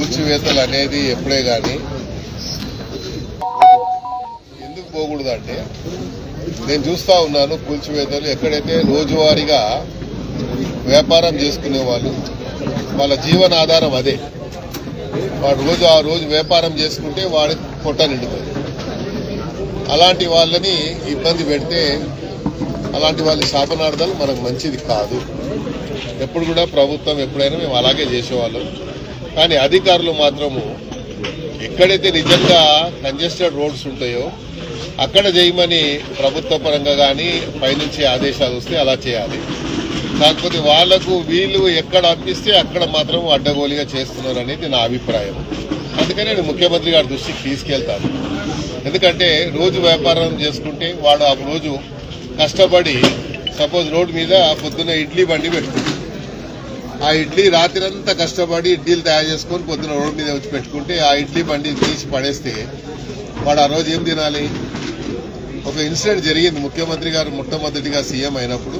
కూల్చివేతలు అనేది ఎప్పుడే కానీ ఎందుకు పోకూడదు అంటే నేను చూస్తూ ఉన్నాను కూల్చివేతలు ఎక్కడైతే రోజువారీగా వ్యాపారం చేసుకునే వాళ్ళు వాళ్ళ జీవనాధారం అదే. వాడు రోజు ఆ రోజు వ్యాపారం చేసుకుంటే వాడి పొట్ట నిండుతుంది. అలాంటి వాళ్ళని ఇబ్బంది పెడితే అలాంటి వాళ్ళ శాపనార్థాలు మనకు మంచిది కాదు. ఎప్పుడు కూడా ప్రభుత్వం ఎప్పుడైనా మేము అలాగే చేసేవాళ్ళం. కానీ అధికారులు మాత్రము ఎక్కడైతే నిజంగా కంజెస్టెడ్ రోడ్స్ ఉంటాయో అక్కడ చేయమని ప్రభుత్వ పరంగా కానీ పైనుంచి ఆదేశాలు వస్తే అలా చేయాలి. కాకపోతే వాళ్ళకు వీళ్ళు ఎక్కడ అనిపిస్తే అక్కడ మాత్రం అడ్డగోలిగా చేస్తున్నారు అనేది నా అభిప్రాయం. అందుకని నేను ముఖ్యమంత్రి గారి దృష్టికి తీసుకెళ్తాను. ఎందుకంటే రోజు వ్యాపారం చేసుకుంటే వాడు ఆ రోజు కష్టపడి సపోజ్ రోడ్డు మీద పొద్దున్న ఇడ్లీ బండి పెట్టుకుంటాడు ఆ ఇడ్లీ రాత్రంతా కష్టపడి ఇడ్లీలు తయారు చేసుకొని పొద్దున రోడ్డు మీద వచ్చి పెట్టుకుంటే ఆ ఇడ్లీ బండి తీసి పడేస్తే వాడు ఆ రోజు ఏం తినాలి? ఒక ఇన్సిడెంట్ జరిగింది. ముఖ్యమంత్రి గారు మొట్టమొదటిగా సీఎం అయినప్పుడు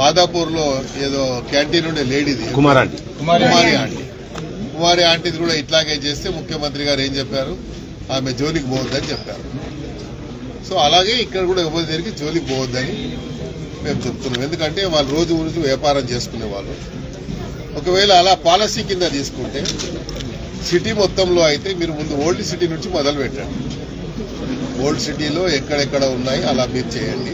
మాదాపూర్లో ఏదో క్యాంటీన్ ఉండే లేడీది. కుమారాంటి. కుమారి ఆంటీ. కుమారి ఆంటీది కూడా ఇట్లాగే చేస్తే ముఖ్యమంత్రి గారు ఏం చెప్పారు? ఆమె జోలికి పోవద్దని చెప్పారు. సో అలాగే ఇక్కడ కూడా ఎవరి దగ్గరికి జోలికి పోవద్దని మేము చెప్తున్నాం. ఎందుకంటే వాళ్ళు రోజు రోజు వ్యాపారం చేసుకునే వాళ్ళు ఒకవేళ అలా పాలసీ కింద తీసుకుంటే సిటీ మొత్తంలో అయితే మీరు ముందు ఓల్డ్ సిటీ నుంచి మొదలు పెట్టండి. ఓల్డ్ సిటీలో ఎక్కడెక్కడ ఉన్నాయి అలా మీరు చేయండి.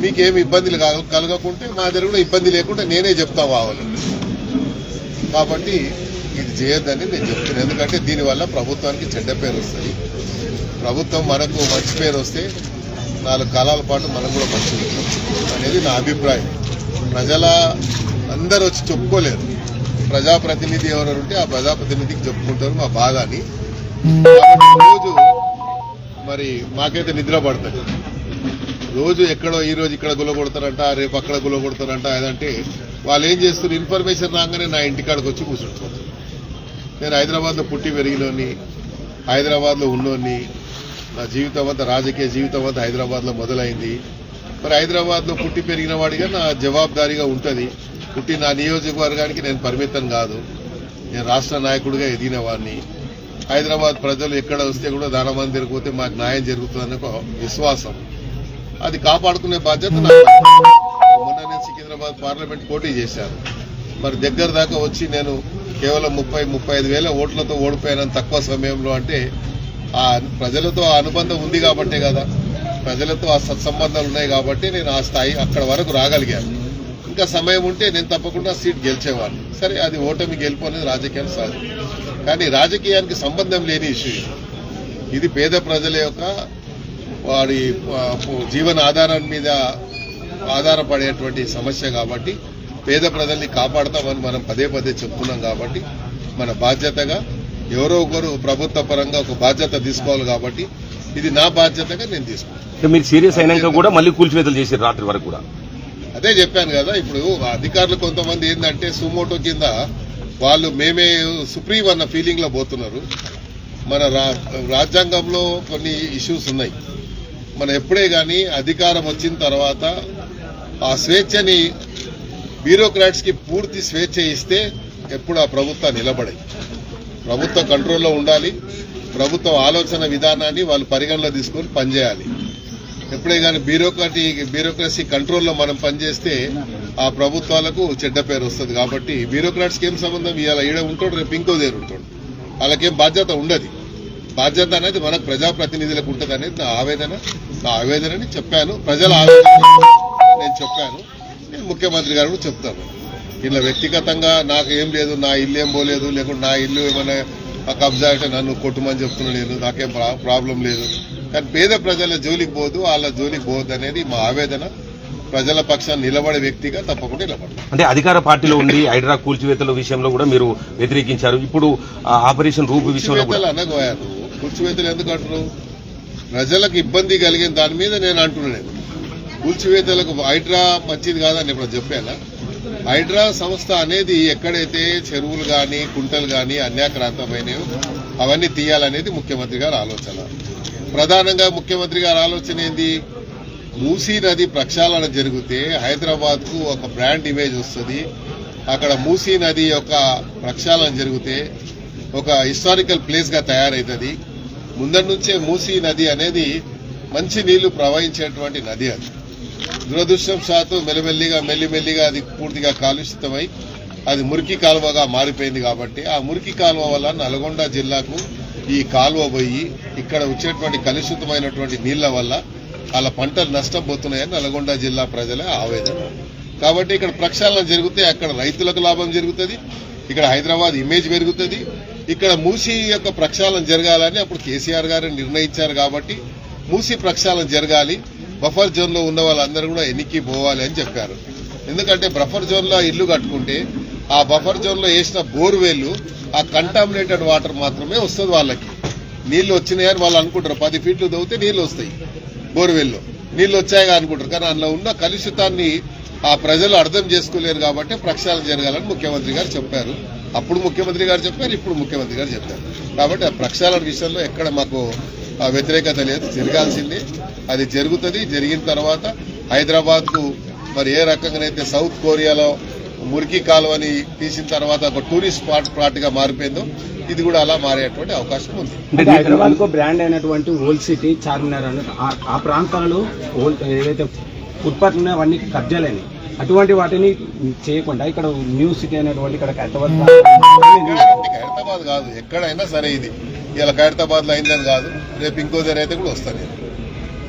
మీకేమి ఇబ్బందులు కల- కలగకుంటే మా దగ్గర కూడా ఇబ్బంది లేకుండా నేనే చెప్తా కావాలి కాబట్టి ఇది చేయొద్దని నేను చెప్తున్నాను ఎందుకంటే దీనివల్ల ప్రభుత్వానికి చెడ్డ పేరు వస్తుంది. ప్రభుత్వం మనకు మంచి పేరు వస్తే నాలుగు కాలాల పాటు మనకు కూడా మంచి అనేది నా అభిప్రాయం. ప్రజల అందరూ వచ్చి చెప్పుకోలేరు ప్రజాప్రతినిధి ఎవరు ఉంటే ఆ ప్రజాప్రతినిధికి చెప్పుకుంటారు మా బాధ అని రోజు మరి మాకైతే నిద్ర పడుతుంది. రోజు ఎక్కడో ఈ రోజు ఇక్కడ గులగొడతారంట రేపు అక్కడ గులగొడతారంట అదంటే వాళ్ళు ఏం చేస్తున్నారు? ఇన్ఫర్మేషన్ రాగానే నా ఇంటికాడికి వచ్చి కూర్చుంటారు నేను హైదరాబాద్లో పుట్టి పెరిగినోని హైదరాబాద్లో ఉన్నోని నా జీవితం అంతా రాజకీయ జీవితం అంతా హైదరాబాద్లో మొదలైంది. మరి హైదరాబాద్లో పుట్టి పెరిగిన వాడిగా నా జవాబుదారీగా ఉంటుంది. పుట్టిన నా నియోజకవర్గానికి నేను పరిమితం కాదు. నేను రాష్ట్ర నాయకుడిగా ఎదిగిన వాడిని హైదరాబాద్ ప్రజలు ఎక్కడ వస్తే కూడా దానమంది పోతే మాకు న్యాయం జరుగుతుందనే ఒక విశ్వాసం. అది కాపాడుకునే బాధ్యత నాకు. మొన్న నేను సికింద్రాబాద్ పార్లమెంట్ పోటీ చేశాను. మరి దగ్గర దాకా వచ్చి నేను కేవలం ముప్పై ముప్పై ఐదు వేల ఓట్లతో ఓడిపోయాను తక్కువ సమయంలో అంటే ఆ ప్రజలతో ఆ అనుబంధం ఉంది కాబట్టే కదా. ప్రజలతో ఆ సత్సంబంధాలు ఉన్నాయి కాబట్టి నేను ఆ స్థాయి అక్కడ వరకు రాగలిగాను. ఇంకా సమయం ఉంటే నేను తప్పకుండా సీట్ గెలిచేవాడిని. సరే అది ఓటమి గెలుపు అనేది రాజకీయాలు సాధు కానీ రాజకీయానికి సంబంధం లేని ఇష్యూ ఇది. పేద ప్రజల యొక్క వారి ఆ, జీవన ఆధారం మీద ఆధారపడేటువంటి సమస్య కాబట్టి పేద ప్రజల్ని కాపాడతామని మనం పదే పదే చెప్తున్నాం కాబట్టి మన బాధ్యతగా ఎవరో ఒకరు ప్రభుత్వ పరంగా ఒక బాధ్యత తీసుకోవాలి కాబట్టి ఇది నా బాధ్యతగా నేను తీసుకుంటాను అంటే మీరు సీరియస్ అయినాక కూడా మళ్ళీ కూల్చివేతలు చేశారు రాత్రి వరకు కూడా. అదే చెప్పాను కదా ఇప్పుడు అధికారులు కొంతమంది ఏంటంటే సుమోటో కింద వాళ్ళు మేమే సుప్రీం అన్న ఫీలింగ్లో పోతున్నారు. మన రా- రాజ్యాంగంలో కొన్ని ఇష్యూస్ ఉన్నాయి. మనం ఎప్పుడే కానీ అధికారం వచ్చిన తర్వాత ఆ స్వేచ్ఛని బ్యూరోక్రాట్స్కి పూర్తి స్వేచ్ఛ ఇస్తే ఎప్పుడు ఆ ప్రభుత్వం నిలబడే ప్రభుత్వ కంట్రోల్లో ఉండాలి. ప్రభుత్వం ఆలోచన విధానాన్ని వాళ్ళు పరిగణలో తీసుకొని పనిచేయాలి. ఎప్పుడే కానీ బ్యూరోక్రటీ బ్యూరోక్రసీ కంట్రోల్లో మనం పనిచేస్తే ఆ ప్రభుత్వాలకు చెడ్డ పేరు వస్తుంది కాబట్టి బ్యూరోక్రాట్స్కి ఏం సంబంధం? ఇవాళ ఈడ ఉంటాడు రేపు ఇంకో దగ్గర ఉంటాడు. వాళ్ళకేం బాధ్యత ఉండదు. బాధ్యత అనేది మనకు ప్రజాప్రతినిధులకు ఉంటుంది అనేది నా ఆవేదన. నా ఆవేదనని చెప్పాను. ప్రజల ఆవేదన నేను చెప్పాను. నేను ముఖ్యమంత్రి గారు కూడా చెప్తాను. ఇలా వ్యక్తిగతంగా నాకు ఏం లేదు నా ఇల్లు ఏం పోలేదు లేకుంటే నా ఇల్లు ఏమైనా కబ్జా అంటే నన్ను కొట్టుమని చెప్తున్నా నేను నాకేం ప్రా- ప్రాబ్లం లేదు. కానీ పేద ప్రజల జోలికి పోదు వాళ్ళ జోలికి పోవద్దు అనేది మా ఆవేదన. ప్రజల పక్షాన్ని నిలబడే వ్యక్తిగా తప్పకుండా నిలబడతాను అంటే అధికార పార్టీలో ఉండి హైడ్రా కూల్చివేతల విషయంలో కూడా మీరు వ్యతిరేకించారు. ఇప్పుడు ఆపరేషన్ రూపు విషయంలో అనగోయారు. కూల్చివేతలు ఎందుకు అంటారు? ప్రజలకు ఇబ్బంది కలిగిన దాని మీద నేను అంటున్నాను కూల్చివేతలకు హైడ్రా మంచిది కాదని ఇప్పుడు చెప్పానా? హైడ్రా సంస్థ అనేది ఎక్కడైతే చెరువులు కానీ కుంటలు కానీ అన్యాక్రాంతమైనవి అవన్నీ తీయాలనేది ముఖ్యమంత్రి గారి ఆలోచన. ప్రధానంగా ముఖ్యమంత్రి గారి ఆలోచన ఏంది? మూసీ నది ప్రక్షాళన జరిగితే హైదరాబాద్కు ఒక బ్రాండ్ ఇమేజ్ వస్తుంది. అక్కడ మూసీ నది యొక్క ప్రక్షాళన జరిగితే ఒక హిస్టారికల్ ప్లేస్గా తయారవుతుంది ముందటి ముందరి నుంచే మూసీ నది అనేది మంచి నీళ్ళు ప్రవహించేటువంటి నది అది. దురదృష్టం శాతం మెల్లమెల్లిగా మెల్లిమెల్లిగా అది పూర్తిగా కాలుషితమై అది మురికి కాలువగా మారిపోయింది కాబట్టి ఆ మురికి కాలువ వల్ల నల్గొండ జిల్లాకు ఈ కాలువ పోయి ఇక్కడ వచ్చేటువంటి కలుషితమైనటువంటి నీళ్ళ వల్ల వాళ్ళ పంటలు నష్టపోతున్నాయని నల్గొండ జిల్లా ప్రజల ఆవేదన. కాబట్టి ఇక్కడ ప్రక్షాళన జరిగితే అక్కడ రైతులకు లాభం జరుగుతుంది ఇక్కడ హైదరాబాద్ ఇమేజ్ పెరుగుతుంది ఇక్కడ మూసీ యొక్క ప్రక్షాళన జరగాలని అప్పుడు కేసీఆర్ గారు నిర్ణయించారు కాబట్టి మూసీ ప్రక్షాళన జరగాలి. బఫర్ జోన్లో ఉన్న వాళ్ళందరూ కూడా ఎన్నికి పోవాలి అని చెప్పారు. ఎందుకంటే బఫర్ జోన్లో ఇల్లు కట్టుకుంటే ఆ బఫర్ జోన్లో వేసిన బోర్వేలు ఆ కంటామినేటెడ్ వాటర్ మాత్రమే వస్తుంది వాళ్ళకి. నీళ్ళు వచ్చినాయని వాళ్ళు అనుకుంటారు. పది ఫీట్లు దవ్వితే నీళ్ళు వస్తాయి బోర్వెల్లో. నీళ్ళు వచ్చాయిగా అనుకుంటారు. కానీ అందులో ఉన్న కలుషితాన్ని ఆ ప్రజలు అర్థం చేసుకోలేరు కాబట్టి ప్రక్షాళన జరగాలని ముఖ్యమంత్రి గారు చెప్పారు. అప్పుడు ముఖ్యమంత్రి గారు చెప్పారు ఇప్పుడు ముఖ్యమంత్రి గారు చెప్పారు. కాబట్టి ఆ ప్రక్షాళన విషయంలో ఎక్కడ మాకు ఆ వ్యతిరేకత లేదు. జరగాల్సిందే. అది జరుగుతుంది. జరిగిన తర్వాత హైదరాబాద్కు మరి ఏ రకంగానైతే సౌత్ కొరియాలో మురికి కాలువని తీసిన తర్వాత ఒక టూరిస్ట్ స్పాట్ ప్లాట్గా మారిపోయిందో ఇది కూడా అలా మారేటువంటి అవకాశం ఉంది. అంటే హైదరాబాద్కు బ్రాండ్ అయినటువంటి ఓల్డ్ సిటీ చార్మినార్ అనే ఆ- ఆ ప్రాంతాలలో ఓల్డ్ ఏదైతే ఫుట్పాత్ ఉన్నాయో అవన్నీ కబ్జాలని అటువంటి వాటిని చేయకుండా ఇక్కడ న్యూ సిటీ అనేటువంటి ఇక్కడ హైదరాబాద్ ఖైరతాబాద్ కాదు. ఎక్కడైనా సరే ఇది. ఇలా ఖైరతాబాద్లో అయిందని కాదు రేపు ఇంకో దగ్గర అయితే కూడా వస్తాను నేను.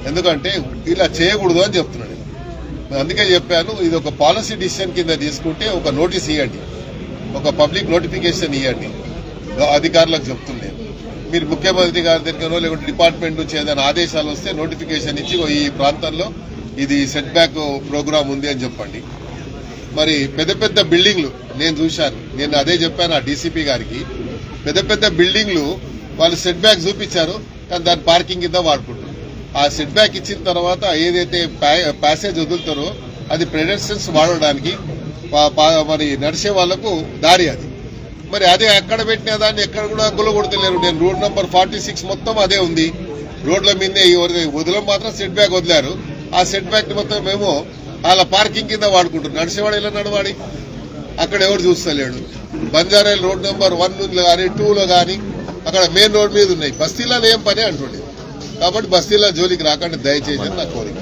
ఎందుకంటే ఇలా చేయకూడదు అని చెప్తున్నాను నేను. అందుకే చెప్పాను ఇది ఒక పాలసీ డిసిషన్ కింద తీసుకుంటే ఒక నోటీస్ ఇవ్వండి. ఒక పబ్లిక్ నోటిఫికేషన్ ఇవ్వండి. అధికారులకు చెప్తున్నాను మీరు ముఖ్యమంత్రి గారి దగ్గరనో లేకుంటే డిపార్ట్మెంట్ నుంచి ఏదైనా ఆదేశాలు వస్తే నోటిఫికేషన్ ఇచ్చి "ఓ, ఈ ప్రాంతంలో ఇది సెట్ బ్యాక్ ప్రోగ్రామ్ ఉంది అని చెప్పండి. మరి పెద్ద పెద్ద బిల్డింగ్లు నేను చూశాను. నేను అదే చెప్పాను ఆ డీసీపీ గారికి. పెద్ద పెద్ద బిల్డింగ్లు వాళ్ళు సెట్ బ్యాక్ చూపించారు కానీ దాని పార్కింగ్ కింద వాడుకుంటారు. ఆ సెట్ బ్యాక్ ఇచ్చిన తర్వాత ఏదైతే ప్యా- ప్యాసేజ్ వదులుతారో అది పెడెస్టన్స్ వాడడానికి మరి నడిచే వాళ్ళకు దారి అది. మరి అదే ఎక్కడ పెట్టిన దాన్ని ఎక్కడ కూడా గుల్లగొడతలేరు నేను రోడ్ నెంబర్ ఫార్టీ సిక్స్ మొత్తం అదే ఉంది. రోడ్ల మీదే ఎవరి వదిలం మాత్రం సెట్ బ్యాక్ వదిలారు. ఆ సెట్ బ్యాక్ మొత్తం మేము వాళ్ళ పార్కింగ్ కింద వాడుకుంటారు నడిచేవాడు ఇలా నడవాడి అక్కడ ఎవరు చూస్తలేడు. బంజారాయిల్ రోడ్ నెంబర్ వన్ కానీ టూలో కానీ అక్కడ మెయిన్ రోడ్ మీద ఉన్నాయి. బస్తీలలో ఏం పని అంటుండే. కాబట్టి బస్తీల జోలికి రాకండి దయచేసి నా కోరిక.